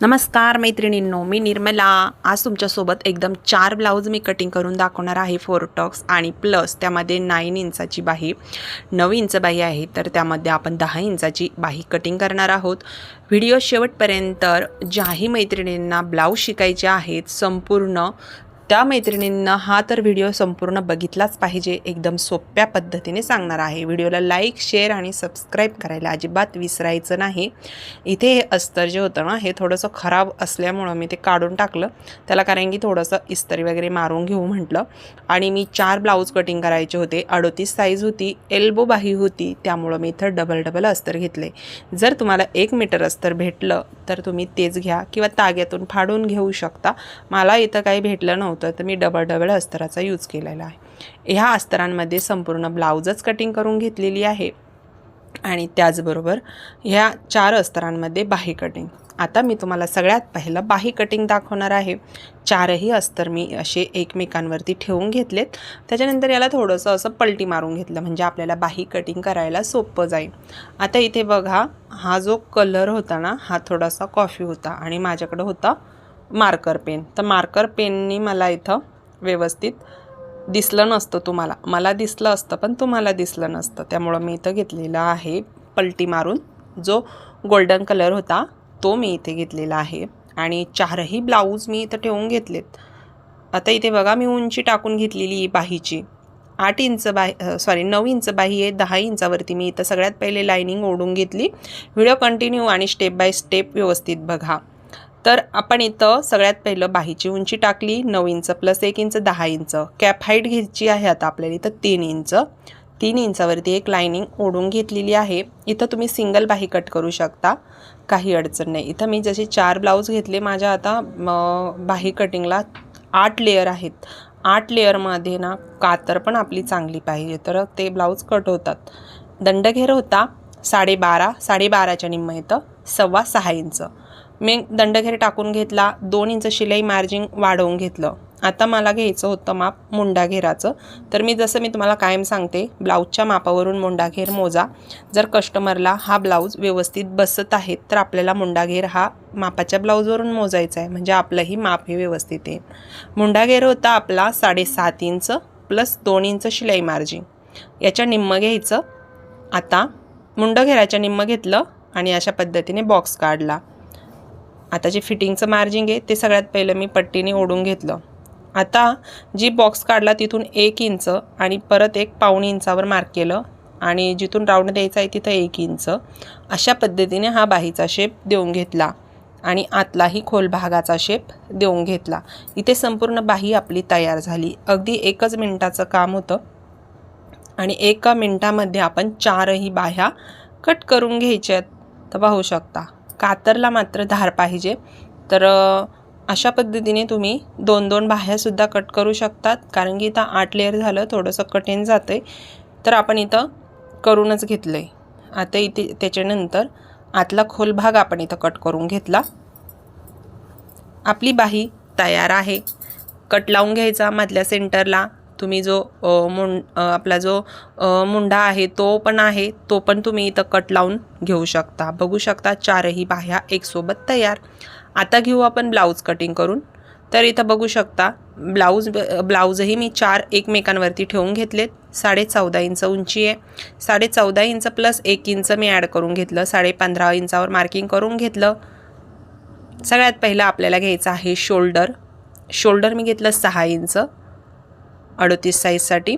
नमस्कार मैत्रिणींनो मी निर्मला. आज तुमच्यासोबत एकदम चार ब्लाऊज मी कटिंग करून दाखवणार आहे फोर टॉक्स आणि प्लस त्यामध्ये नाईन इंचाची बाही. नऊ इंच बाही आहे तर त्यामध्ये आपण दहा इंचाची बाही कटिंग करणार आहोत. व्हिडिओ शेवटपर्यंत ज्याही मैत्रिणींना ब्लाऊज शिकायचे आहेत संपूर्ण त्या मैत्रिणींना हा तर व्हिडिओ संपूर्ण बघितलाच पाहिजे एकदम सोप्या पद्धतीने सांगणार आहे. व्हिडिओला लाईक शेअर आणि सबस्क्राईब करायला अजिबात विसरायचं नाही. इथे हे अस्तर जे होतं ना हे थोडंसं खराब असल्यामुळं मी ते काढून टाकलं. त्याला कारण की थोडंसं इस्त्री वगैरे मारून घेऊ म्हटलं. आणि मी चार ब्लाऊज कटिंग करायचे होते. अडोतीस साईज होती एल्बो बाही होती. त्यामुळं मी इथं डबल डबल अस्तर घेतले. जर तुम्हाला एक मीटर अस्तर भेटलं तर तुम्ही तेच घ्या किंवा ताग्यातून फाडून घेऊ शकता. मला इथं काही भेटलं नव्हतं. तर मी डबल डबल अस्तराचा यूज केलेला आहे. ह्या अस्तरांमध्ये संपूर्ण ब्लाऊजच कटिंग करून घेतलेली आहे आणि त्याचबरोबर ह्या चार अस्तरांमध्ये बाही कटिंग आता मी तुम्हाला सगळ्यात पहिलं बाही कटिंग दाखवणार आहे. चारही अस्तर मी असे एकमेकांवरती ठेवून घेतलेत. त्याच्यानंतर याला थोडंसं असं पलटी मारून घेतलं म्हणजे आपल्याला बाही कटिंग करायला सोपं जाईल. आता इथे बघा हा जो कलर होता ना हा थोडासा कॉफी होता आणि माझ्याकडं होता मार्कर पेन. तर मार्कर पेननी मला इथं व्यवस्थित दिसलं नसतं तुम्हाला. मला दिसलं असतं पण तुम्हाला दिसलं नसतं. त्यामुळं मी इथं घेतलेलं आहे पलटी मारून. जो गोल्डन कलर होता तो मी इथे घेतलेला आहे. आणि चारही ब्लाऊज मी इथं ठेवून घेतलेत. आता इथे बघा मी उंची टाकून घेतलेली बाहीची. आठ इंच बाही सॉरी नऊ इंच बाही आहे. दहा इंचावरती मी इथं सगळ्यात पहिले लायनिंग ओढून घेतली. व्हिडिओ कंटिन्यू आणि स्टेप बाय स्टेप व्यवस्थित बघा. तर आपण इथं सगळ्यात पहिलं बाहीची उंची टाकली नऊ इंच प्लस एक इंच दहा इंच. कॅप हाईट घ्यायची आहे आता आपल्याला इथं तीन इंच. तीन इंचावरती एक लायनिंग ओढून घेतलेली आहे. इथं तुम्ही सिंगल बाही कट करू शकता. काही अडचण नाही. इथं मी जसे चार ब्लाऊज घेतले माझ्या आता बाही कटिंगला आठ लेअर आहेत. आठ लेअरमध्ये ना कातर पण आपली चांगली पाहिजे. तर ते ब्लाऊज कट होतात. दंडघेर होता साडेबारा साडेबाराच्या निम्म इथं सव्वा सहा इंच. मी दंडघेर टाकून घेतला दोन इंच शिलाई मार्जिन वाढवून घेतलं. आता मला घ्यायचं होतं माप मुंडाघेराचं. तर मी जसं मी तुम्हाला कायम सांगते ब्लाऊजच्या मापावरून मुंडाघेर मोजा. जर कस्टमरला हा ब्लाऊज व्यवस्थित बसत आहे तर आपल्याला मुंडाघेर हा मापाच्या ब्लाऊजवरून मोजायचा आहे. म्हणजे आपलंही माप हे व्यवस्थित आहे मुंडाघेर होता आपला साडेसात इंच प्लस दोन इंच शिलाई मार्जिन. याच्या निम्म घ्यायचं. आता मुंडघेराच्या निम्म घेतलं आणि अशा पद्धतीने बॉक्स काढला. आता जे फिटिंगचं मार्जिंग आहे ते सगळ्यात पहिलं मी पट्टीने ओढून घेतलं. आता जी बॉक्स काढला तिथून एक इंच आणि परत एक पाऊण इंचावर मार्क केलं आणि जिथून राऊंड द्यायचा आहे तिथं एक इंच. अशा पद्धतीने हा बाहीचा शेप देऊन घेतला आणि आतलाही खोल भागाचा शेप देऊन घेतला. इथे संपूर्ण बाही आपली तयार झाली. अगदी एकच मिनटाचं काम होतं आणि एका मिनटामध्ये आपण चारही बाह्या कट करून घ्यायच्यात. तर पाहू शकता. कातरला मात्र धार पाहिजे. तर अशा पद्धतीने तुम्ही दोन दोन बाह्यासुद्धा कट करू शकतात. कारण की इथं आठ लेअर झालं थोडंसं कठीण जातं आहे तर आपण इथं करूनच घेतलं आहे आता इथे त्याच्यानंतर आतला खोल भाग आपण इथं कट करून घेतला. आपली बाही तयार आहे. कट लावून घ्यायचा मधल्या सेंटरला तुम्ही जो मुं आपला जो मुंडा आहे तो पण आहे तो पण तुम्ही इथं कट लावून घेऊ शकता. बघू शकता चारही बाह्या एकसोबत तयार. आता घेऊ आपण ब्लाऊज कटिंग करून. तर इथं बघू शकता ब्लाऊज ब्लाऊजही मी चार एकमेकांवरती ठेवून घेतलेत. साडे चौदा इंच उंची आहे. साडे चौदा इंच प्लस एक इंच मी ॲड करून घेतलं. साडे पंधरा इंचावर मार्किंग करून घेतलं. सगळ्यात पहिलं आपल्याला घ्यायचं आहे शोल्डर. शोल्डर मी घेतलं सहा इंच. अडोतीस साईजसाठी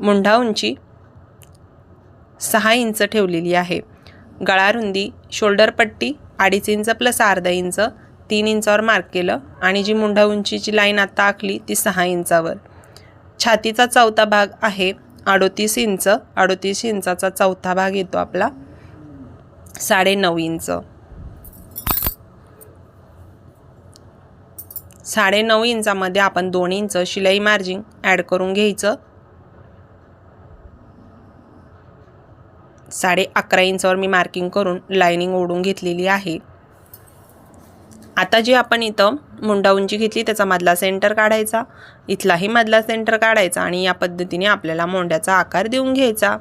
मुंढा उंची सहा इंच ठेवलेली आहे. गळा रुंदी शोल्डर पट्टी अडीच इंच प्लस अर्धा इंच तीन इंचावर मार्क केलं आणि जी मुंढा उंचीची लाईन आत्ता आखली ती सहा इंचावर. छातीचा चौथा भाग आहे अडोतीस इंच अडोतीस इंचाचा चौथा भाग येतो आपला साडे नऊ इंच. साडे नऊ इंचामध्ये आपण दोन इंच शिलाई मार्जिन ॲड करून घ्यायचं. साडे अकरा इंचावर मी मार्किंग करून लाईनिंग ओढून घेतलेली आहे. आता जी आपण इथं मुंडा उंची घेतली त्याचा मधला सेंटर काढायचा. इथलाही मधला सेंटर काढायचा आणि या पद्धतीने आपल्याला मोंड्याचा आकार देऊन घ्यायचा.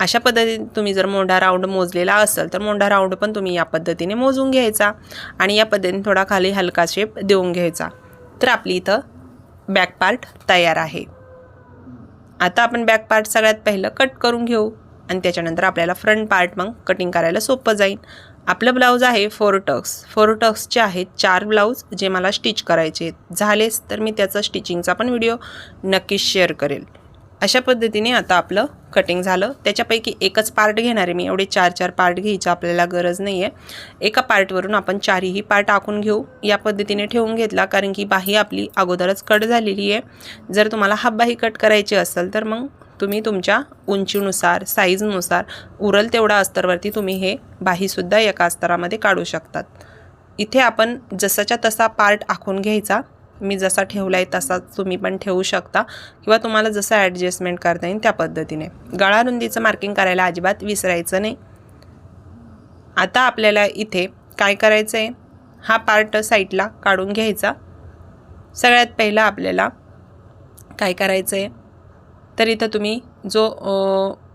अशा पद्धतीने तुम्ही जर मोंढा राऊंड मोजलेला असेल तर मोंढा राऊंड पण तुम्ही या पद्धतीने मोजून घ्यायचा आणि या पद्धतीने थोडा खाली हलका शेप देऊन घ्यायचा. तर आपली इथं बॅक पार्ट तयार आहे. आता आपण बॅक पार्ट सगळ्यात पहिलं कट करून घेऊ आणि त्याच्यानंतर आपल्याला फ्रंट पार्ट मग कटिंग करायला सोपं जाईल. आपलं ब्लाऊज आहे फोर टक्स फोर टक्सचे आहेत चार ब्लाऊज जे मला स्टिच करायचे आहेत. झालेच तर मी त्याचा स्टिचिंगचा पण व्हिडिओ नक्कीच शेअर करेल. अशा पद्धतीने आता आपलं कटिंग झालं. त्याच्यापैकी एकच पार्ट घेणार आहे मी. एवढे चार चार पार्ट घ्यायची आपल्याला गरज नाही आहे एका पार्टवरून आपण चारही पार्ट आखून घेऊ. या पद्धतीने ठेवून घेतला कारण की बाही आपली अगोदरच कट झालेली आहे. जर तुम्हाला हाफ बाही कट करायची असेल तर मग तुम्ही तुमच्या उंचीनुसार साईजनुसार उरल तेवढा अस्तरवरती तुम्ही हे बाहीसुद्धा एका अस्तरामध्ये काढू शकतात. इथे आपण जसाच्या तसा पार्ट आखून घ्यायचा. मी जसा ठेवला आहे तसाच तुम्ही पण ठेवू शकता. किंवा तुम्हाला जसं ॲडजस्टमेंट करता येईल त्या पद्धतीने. गळा रुंदीचं मार्किंग करायला अजिबात विसरायचं नाही. आता आपल्याला इथे काय करायचं आहे हा पार्ट साईडला काढून घ्यायचा. सगळ्यात पहिला आपल्याला काय करायचं आहे तर इथं तुम्ही जो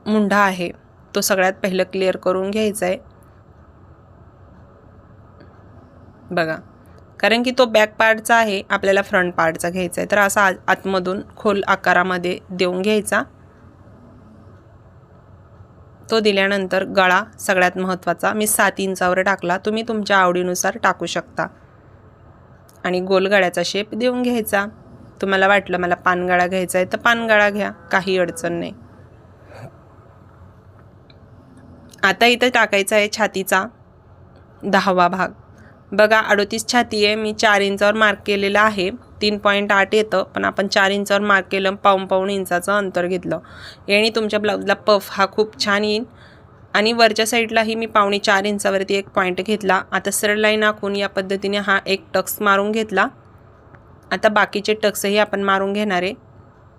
मुंढा आहे तो सगळ्यात पहिलं क्लिअर करून घ्यायचा आहे बघा. कारण की तो बॅक पार्टचा आहे आपल्याला फ्रंट पार्टचा घ्यायचा आहे. तर असा आतमधून खोल आकारामध्ये देऊन घ्यायचा. तो दिल्यानंतर गळा सगळ्यात महत्त्वाचा मी सात इंचावर टाकला. तुम्ही तुमच्या आवडीनुसार टाकू शकता. आणि गोल गळ्याचा शेप देऊन घ्यायचा. तुम्हाला वाटलं मला पानगळा घ्यायचा आहे तर पानगळा घ्या. काही अडचण नाही. आता इथं टाकायचा आहे छातीचा दहावा भाग. बघा अडोतीस छाती आहे. मी चार इंचावर मार्क केलेलं आहे. तीन पॉईंट आठ येतं. पण आपण चार इंचावर मार्क केलं पाऊण पाऊण इंचाचं अंतर घेतलं. याने तुमच्या ब्लाऊजला पफ हा खूप छान येईल. आणि वरच्या साईडलाही मी पावणे चार इंचावरती एक पॉईंट घेतला. आता सरळ लाईन आखून या पद्धतीने हा एक टक्स मारून घेतला. आता बाकीचे टक्सही आपण मारून घेणार आहे.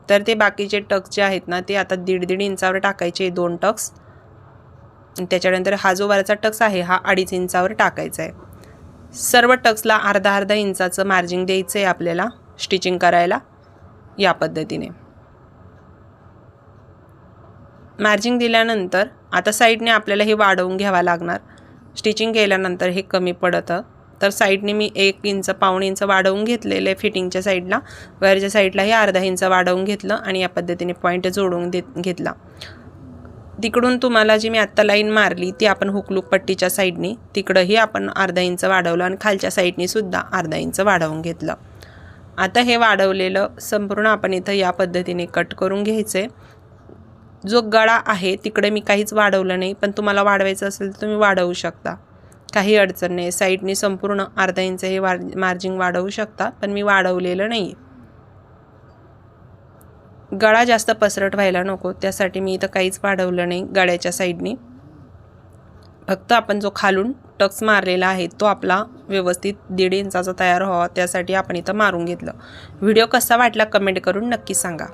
तर ते बाकीचे टक्स जे आहेत ना ते आता दीड दीड इंचावर टाकायचे दोन टक्स त्याच्यानंतर हा जो वरचा टक्स आहे हा अडीच इंचावर टाकायचा आहे. सर्व टक्सला अर्धा अर्धा इंचाचं मार्जिंग द्यायचं आहे आपल्याला स्टिचिंग करायला या पद्धतीने. मार्जिंग दिल्यानंतर आता साईडने आपल्याला हे वाढवून घ्यावं लागणार. स्टिचिंग केल्यानंतर हे कमी पडतं. तर साईडने मी एक इंच पाऊण इंच वाढवून घेतलेलं आहे फिटिंगच्या साईडला. वरच्या साईडलाही अर्धा इंच वाढवून घेतलं आणि या पद्धतीने पॉईंट जोडून देत घेतला. तिकडून तुम्हाला जी मी आत्ता लाईन मारली ती आपण हुकलूक पट्टीच्या साईडनी तिकडंही आपण अर्धा इंच वाढवलं आणि खालच्या साईडनी सुद्धा अर्धा इंच वाढवून घेतलं. आता हे वाढवलेलं संपूर्ण आपण इथं या पद्धतीने कट करून घ्यायचं जो गळा आहे तिकडे मी काहीच वाढवलं नाही पण तुम्हाला वाढवायचं असेल तर तुम्ही वाढवू शकता. काही अडचण नाही. साईडनी संपूर्ण अर्धा इंच हे वार मार्जिंग वाढवू शकता पण मी वाढवलेलं नाही गळा जास्त पसरट व्हायला नको त्यासाठी मी इथं काहीच वाढवलं नाही गळ्याच्या साईडनी. फक्त आपण जो खालून टक्स मारलेला आहे तो आपला व्यवस्थित दीड इंचाचा तयार व्हावा त्यासाठी आपण इथं मारून घेतलं. व्हिडिओ कसा वाटला कमेंट करून नक्की सांगा.